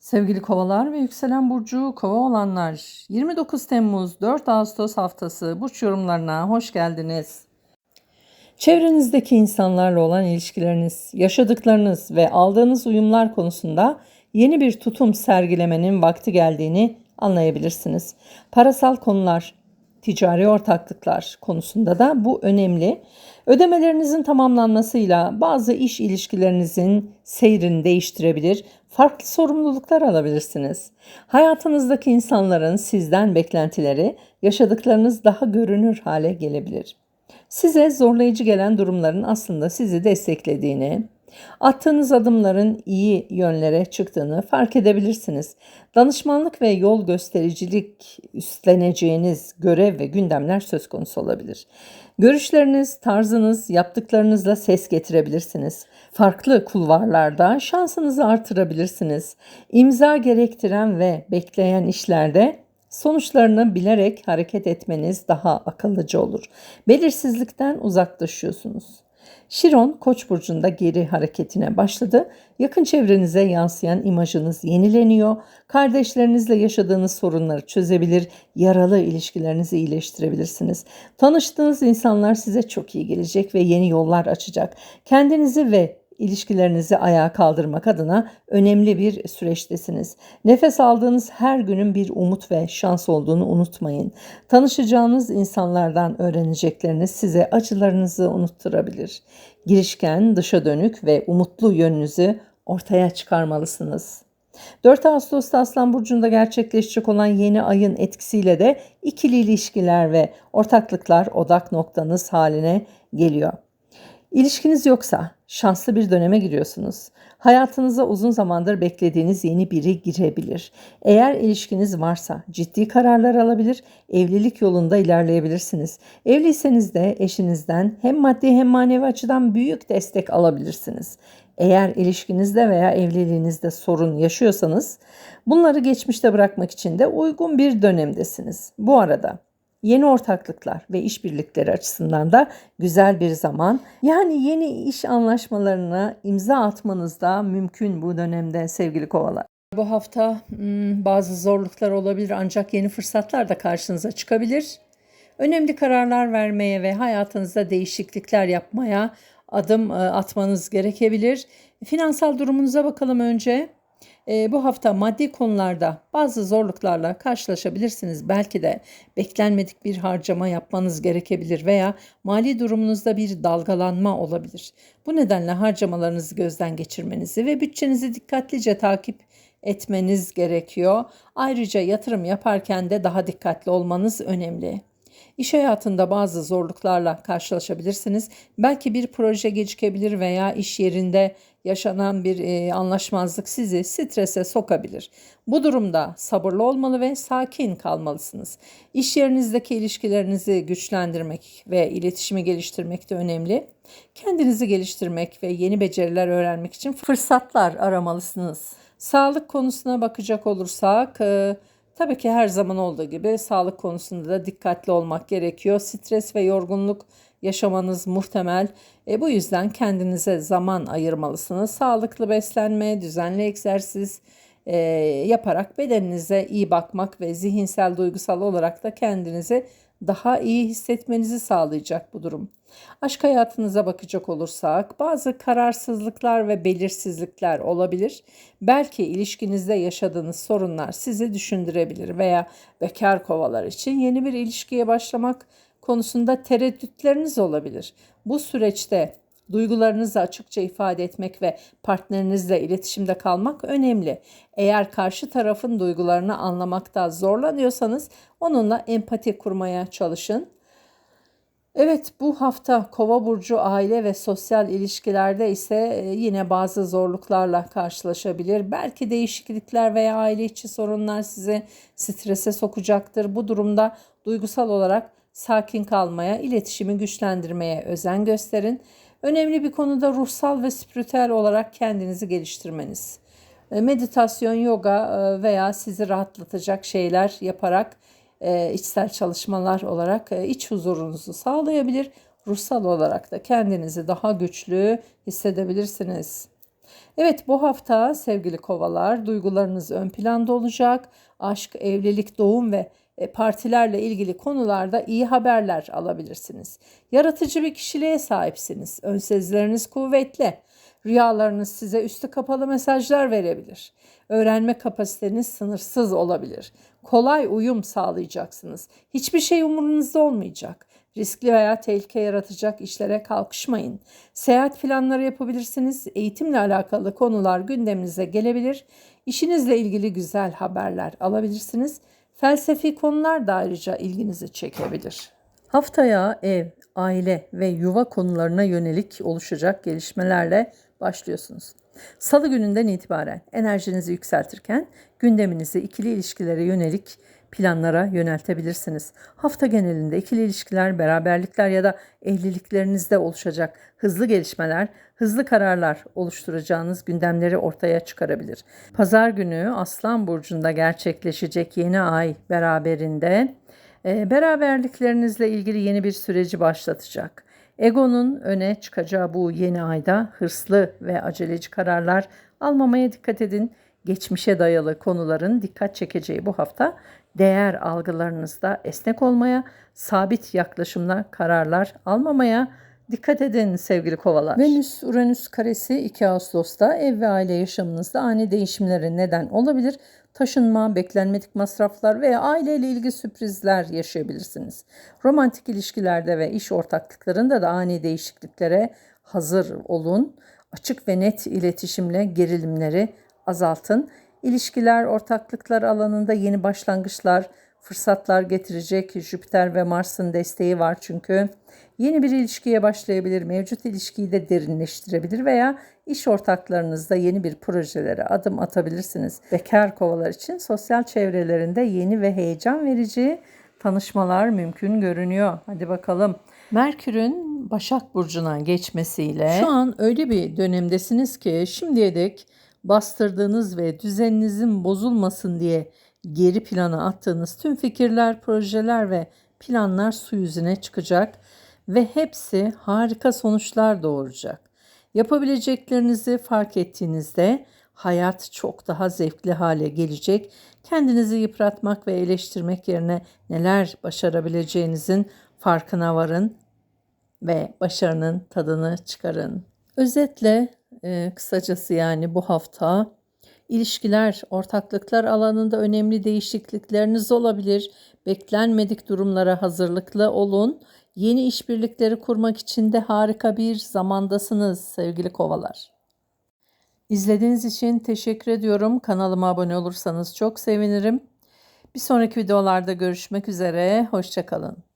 Sevgili kovalar ve yükselen burcu kova olanlar 29 Temmuz 4 Ağustos haftası burç yorumlarına hoş geldiniz. Çevrenizdeki insanlarla olan ilişkileriniz, yaşadıklarınız ve aldığınız uyumlar konusunda yeni bir tutum sergilemenin vakti geldiğini anlayabilirsiniz. Parasal konular, ticari ortaklıklar konusunda da bu önemli. Ödemelerinizin tamamlanmasıyla bazı iş ilişkilerinizin seyrini değiştirebilir, farklı sorumluluklar alabilirsiniz. Hayatınızdaki insanların sizden beklentileri, yaşadıklarınız daha görünür hale gelebilir. Size zorlayıcı gelen durumların aslında sizi desteklediğini, attığınız adımların iyi yönlere çıktığını fark edebilirsiniz. Danışmanlık ve yol göstericilik üstleneceğiniz görev ve gündemler söz konusu olabilir. Görüşleriniz, tarzınız, yaptıklarınızla ses getirebilirsiniz. Farklı kulvarlarda şansınızı artırabilirsiniz. İmza gerektiren ve bekleyen işlerde Sonuçlarını bilerek hareket etmeniz daha akıllıca olur. Belirsizlikten uzaklaşıyorsunuz. Şiron Koç burcunda geri hareketine başladı. Yakın çevrenize yansıyan imajınız yenileniyor. Kardeşlerinizle yaşadığınız sorunları çözebilir, yaralı ilişkilerinizi iyileştirebilirsiniz. Tanıştığınız insanlar size çok iyi gelecek ve yeni yollar açacak. Kendinizi ve ilişkilerinizi ayağa kaldırmak adına önemli bir süreçtesiniz. Nefes aldığınız her günün bir umut ve şans olduğunu unutmayın. Tanışacağınız insanlardan öğrenecekleriniz size acılarınızı unutturabilir. Girişken, dışa dönük ve umutlu yönünüzü ortaya çıkarmalısınız. 4 Ağustos'ta Aslan Burcu'nda gerçekleşecek olan yeni ayın etkisiyle de ikili ilişkiler ve ortaklıklar odak noktanız haline geliyor. İlişkiniz yoksa şanslı bir döneme giriyorsunuz. Hayatınıza uzun zamandır beklediğiniz yeni biri girebilir. Eğer ilişkiniz varsa ciddi kararlar alabilir, evlilik yolunda ilerleyebilirsiniz. Evliyseniz de eşinizden hem maddi hem manevi açıdan büyük destek alabilirsiniz. Eğer ilişkinizde veya evliliğinizde sorun yaşıyorsanız bunları geçmişte bırakmak için de uygun bir dönemdesiniz. Bu arada Yeni ortaklıklar ve işbirlikleri açısından da güzel bir zaman. Yani yeni iş anlaşmalarına imza atmanız da mümkün bu dönemde sevgili kovalar. Bu hafta hmm, bazı zorluklar olabilir ancak yeni fırsatlar da karşınıza çıkabilir. Önemli kararlar vermeye ve hayatınızda değişiklikler yapmaya adım e, atmanız gerekebilir. Finansal durumunuza bakalım önce. E, bu hafta maddi konularda bazı zorluklarla karşılaşabilirsiniz. Belki de beklenmedik bir harcama yapmanız gerekebilir veya mali durumunuzda bir dalgalanma olabilir. Bu nedenle harcamalarınızı gözden geçirmenizi ve bütçenizi dikkatlice takip etmeniz gerekiyor. Ayrıca yatırım yaparken de daha dikkatli olmanız önemli. İş hayatında bazı zorluklarla karşılaşabilirsiniz. Belki bir proje gecikebilir veya iş yerinde yaşanan bir e, anlaşmazlık sizi strese sokabilir. Bu durumda sabırlı olmalı ve sakin kalmalısınız. İş yerinizdeki ilişkilerinizi güçlendirmek ve iletişimi geliştirmek de önemli. Kendinizi geliştirmek ve yeni beceriler öğrenmek için fırsatlar aramalısınız. Sağlık konusuna bakacak olursak, e, tabii ki her zaman olduğu gibi sağlık konusunda da dikkatli olmak gerekiyor. Stres ve yorgunluk yaşamanız muhtemel. E, bu yüzden kendinize zaman ayırmalısınız. Sağlıklı beslenme, düzenli egzersiz e, yaparak bedeninize iyi bakmak ve zihinsel, duygusal olarak da kendinizi daha iyi hissetmenizi sağlayacak bu durum. Aşk hayatınıza bakacak olursak bazı kararsızlıklar ve belirsizlikler olabilir. Belki ilişkinizde yaşadığınız sorunlar sizi düşündürebilir veya bekar kovalar için yeni bir ilişkiye başlamak konusunda tereddütleriniz olabilir. Bu süreçte duygularınızı açıkça ifade etmek ve partnerinizle iletişimde kalmak önemli. Eğer karşı tarafın duygularını anlamakta zorlanıyorsanız onunla empati kurmaya çalışın. Evet bu hafta Kova burcu aile ve sosyal ilişkilerde ise e, yine bazı zorluklarla karşılaşabilir. Belki değişiklikler veya aile içi sorunlar sizi strese sokacaktır. Bu durumda duygusal olarak sakin kalmaya, iletişimi güçlendirmeye özen gösterin. Önemli bir konuda ruhsal ve spiritüel olarak kendinizi geliştirmeniz. E, meditasyon, yoga e, veya sizi rahatlatacak şeyler yaparak e, içsel çalışmalar olarak iç huzurunuzu sağlayabilir. Ruhsal olarak da kendinizi daha güçlü hissedebilirsiniz. Evet bu hafta sevgili kovalar duygularınız ön planda olacak. Aşk, evlilik, doğum ve partilerle ilgili konularda iyi haberler alabilirsiniz. Yaratıcı bir kişiliğe sahipsiniz. Ön sezileriniz kuvvetli. Rüyalarınız size üstü kapalı mesajlar verebilir. Öğrenme kapasiteniz sınırsız olabilir. Kolay uyum sağlayacaksınız. Hiçbir şey umurunuzda olmayacak. Riskli veya tehlike yaratacak işlere kalkışmayın. Seyahat planları yapabilirsiniz. Eğitimle alakalı konular gündeminize gelebilir. İşinizle ilgili güzel haberler alabilirsiniz. Felsefi konular da ayrıca ilginizi çekebilir. Haftaya ev, aile ve yuva konularına yönelik oluşacak gelişmelerle başlıyorsunuz. Salı gününden itibaren enerjinizi yükseltirken gündeminizi ikili ilişkilere yönelik planlara yöneltebilirsiniz. Hafta genelinde ikili ilişkiler, beraberlikler ya da evliliklerinizde oluşacak hızlı gelişmeler, hızlı kararlar oluşturacağınız gündemleri ortaya çıkarabilir. Pazar günü Aslan burcunda gerçekleşecek yeni ay beraberinde e, beraberliklerinizle ilgili yeni bir süreci başlatacak. Egonun öne çıkacağı bu yeni ayda hırslı ve aceleci kararlar almamaya dikkat edin. Geçmişe dayalı konuların dikkat çekeceği bu hafta değer algılarınızda esnek olmaya, sabit yaklaşımla kararlar almamaya dikkat edin sevgili kovalar. Venüs Uranüs karesi 2 Ağustos'ta ev ve aile yaşamınızda ani değişimlere neden olabilir. Taşınma, beklenmedik masraflar veya aileyle ilgili sürprizler yaşayabilirsiniz. Romantik ilişkilerde ve iş ortaklıklarında da ani değişikliklere hazır olun. Açık ve net iletişimle gerilimleri azaltın. İlişkiler, ortaklıklar alanında yeni başlangıçlar, fırsatlar getirecek Jüpiter ve Mars'ın desteği var çünkü. Yeni bir ilişkiye başlayabilir, mevcut ilişkiyi de derinleştirebilir veya iş ortaklarınızda yeni bir projelere adım atabilirsiniz. Bekar kovalar için sosyal çevrelerinde yeni ve heyecan verici tanışmalar mümkün görünüyor. Hadi bakalım. Merkür'ün Başak Burcu'na geçmesiyle şu an öyle bir dönemdesiniz ki şimdiye dek bastırdığınız ve düzeninizin bozulmasın diye geri plana attığınız tüm fikirler, projeler ve planlar su yüzüne çıkacak ve hepsi harika sonuçlar doğuracak. Yapabileceklerinizi fark ettiğinizde hayat çok daha zevkli hale gelecek. Kendinizi yıpratmak ve eleştirmek yerine neler başarabileceğinizin farkına varın ve başarının tadını çıkarın. Özetle e, kısacası yani bu hafta ilişkiler, ortaklıklar alanında önemli değişiklikleriniz olabilir. Beklenmedik durumlara hazırlıklı olun. Yeni işbirlikleri kurmak için de harika bir zamandasınız sevgili kovalar. İzlediğiniz için teşekkür ediyorum. Kanalıma abone olursanız çok sevinirim. Bir sonraki videolarda görüşmek üzere. Hoşçakalın.